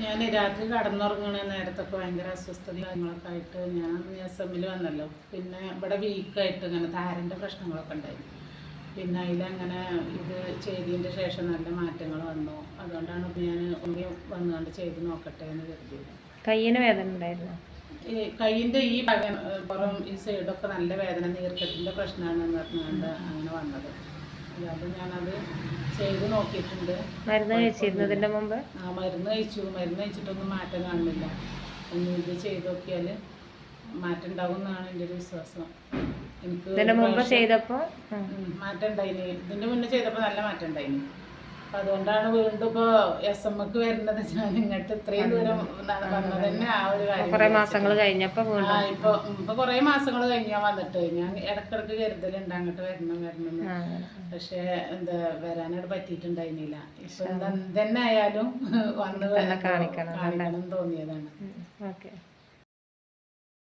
ഞാൻ രാത്രി കടന്നുറങ്ങണ നേരത്തൊക്കെ ഭയങ്കര അസ്വസ്ഥത കാര്യങ്ങളൊക്കെ ആയിട്ട് ഞാൻ എസ് എമ്മിൽ വന്നല്ലോ. പിന്നെ ഇവിടെ വീക്കായിട്ട് ഇങ്ങനെ താരന്റെ പ്രശ്നങ്ങളൊക്കെ ഉണ്ടായി. പിന്നെ അതിലങ്ങനെ ഇത് ചെയ്തതിന്റെ ശേഷം നല്ല മാറ്റങ്ങൾ വന്നു. അതുകൊണ്ടാണ് ഞാൻ ഒന്നി വന്നുകൊണ്ട് ചെയ്ത് നോക്കട്ടെ എന്ന് കരുതിയത്. കയ്യിന് വേദന ഉണ്ടായിരുന്നു? ഈ കയ്യിന്റെ ഈ പുറം ഈ സൈഡൊക്കെ നല്ല വേദന നീർക്കെട്ടിന്റെ പ്രശ്നമാണെന്ന് പറഞ്ഞുകൊണ്ട് അങ്ങനെ വന്നത്. അപ്പോൾ ഞാനത് ചെയ്ത് നോക്കിയിട്ടുണ്ട്. മരുന്ന് കഴിച്ചിരുന്നതിന്റെ മുമ്പ്? ആ മരുന്ന് കഴിച്ചു. മരുന്ന് കഴിച്ചിട്ടൊന്നും മാറ്റം കാണുന്നില്ല. ഒന്ന് ഇത് ചെയ്ത് നോക്കിയാൽ മാറ്റം ഉണ്ടാവും എന്നാണ് എന്റെ ഒരു വിശ്വാസം. എനിക്ക് ഇതിന്റെ ഒരു മുമ്പ് പ്രാവശ്യം- ചെയ്തപ്പോ? ഉം. ഉം, മാറ്റം ഉണ്ടായിന്. ഇതിന്റെ മുന്നേ ചെയ്തപ്പോൾ നല്ല മാറ്റം ഉണ്ടായിന്. അപ്പൊ അതുകൊണ്ടാണ് വീണ്ടും ഇപ്പൊ എസ് എം ഒക്കെ വരുന്നത്. ഞാൻ ഇങ്ങോട്ട് ഇത്രയും ദൂരം വന്നത് തന്നെ ആ ഒരു കാര്യം കുറേ മാസങ്ങൾ ആ ഇപ്പൊ ഇപ്പൊ കൊറേ മാസങ്ങൾ കഴിഞ്ഞാ വന്നിട്ട് ഞാൻ ഇടക്കിടക്ക് കരുതലുണ്ട് അങ്ങോട്ട് വരണം വരണം. ആ, പക്ഷെ എന്താ വരാനായിട്ട് പറ്റിയിട്ടുണ്ടായിരുന്നില്ല. ഇപ്പൊ തന്നെ ആയാലും വന്ന് കാണിക്കണം തോന്നിയതാണ്. ഓക്കെ.